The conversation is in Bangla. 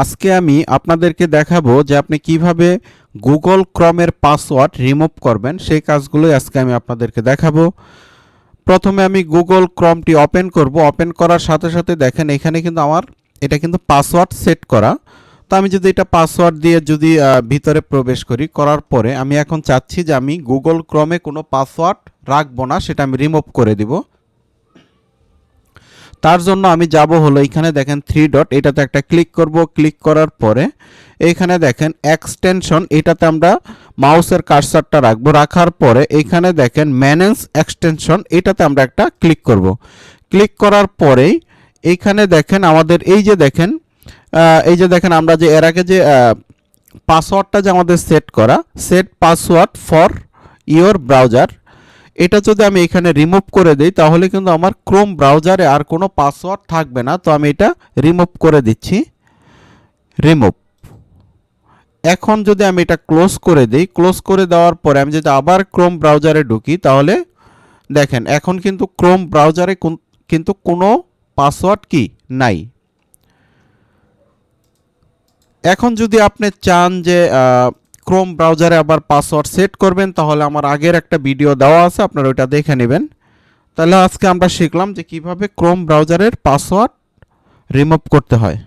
আজকে আমি আপনাদেরকে দেখাবো যে আপনি কীভাবে গুগল ক্রমের পাসওয়ার্ড রিমুভ করবেন, সেই কাজগুলোই আজকে আমি আপনাদেরকে দেখাবো। প্রথমে আমি গুগল ক্রমটি ওপেন করব। ওপেন করার সাথে সাথে দেখেন, এখানে কিন্তু আমার, এটা কিন্তু পাসওয়ার্ড সেট করা। তো আমি যদি এটা পাসওয়ার্ড দিয়ে যদি ভিতরে প্রবেশ করি, করার পরে আমি এখন চাচ্ছি যে আমি গুগল ক্রমে কোনো পাসওয়ার্ড রাখব না, সেটা আমি রিমুভ করে দিব। তার জন্য আমি যাব হলো এখানে দেখেন থ্রি ডট এটাতে একটা ক্লিক করব ক্লিক করার পরে এইখানে দেখেন এক্সটেনশন এটাতে আমরা মাউসের কার্সারটা রাখব, রাখার পরে এখানে দেখেন ম্যানেজ এক্সটেনশন এটাতে আমরা একটা ক্লিক করব। ক্লিক করার পরেই এইখানে দেখেন আমাদের এই যে দেখেন এই যে দেখেন আমরা যে এর আগে যে পাসওয়ার্ডটা যে আমাদের সেট করা set password for your browser এটা যদি আমি এখানে রিমুভ করে দিই, তাহলে কিন্তু আমার ক্রোম ব্রাউজারে আর কোনো পাসওয়ার্ড থাকবে না। তো আমি এটা রিমুভ করে দিচ্ছি। রিমুভ এখন যদি আমি এটা ক্লোজ করে দিই ক্লোজ করে দেওয়ার পরে আমি যদি আবার ক্রোম ব্রাউজারে ঢুকি, তাহলে দেখেন, এখন কিন্তু ক্রোম ব্রাউজারে কোন- কিন্তু কোনো পাসওয়ার্ড কি? নাই। এখন যদি আপনি চান যে ক্রোম ব্রাউজারে আবার পাসওয়ার্ড সেট করবেন, তাহলে আমার আগের একটা ভিডিও দেওয়া আছে, আপনারা ওইটা দেখে নেবেন। তাহলে আজকে আমরা শিখলাম যে কীভাবে ক্রোম ব্রাউজারের পাসওয়ার্ড রিমুভ করতে হয়।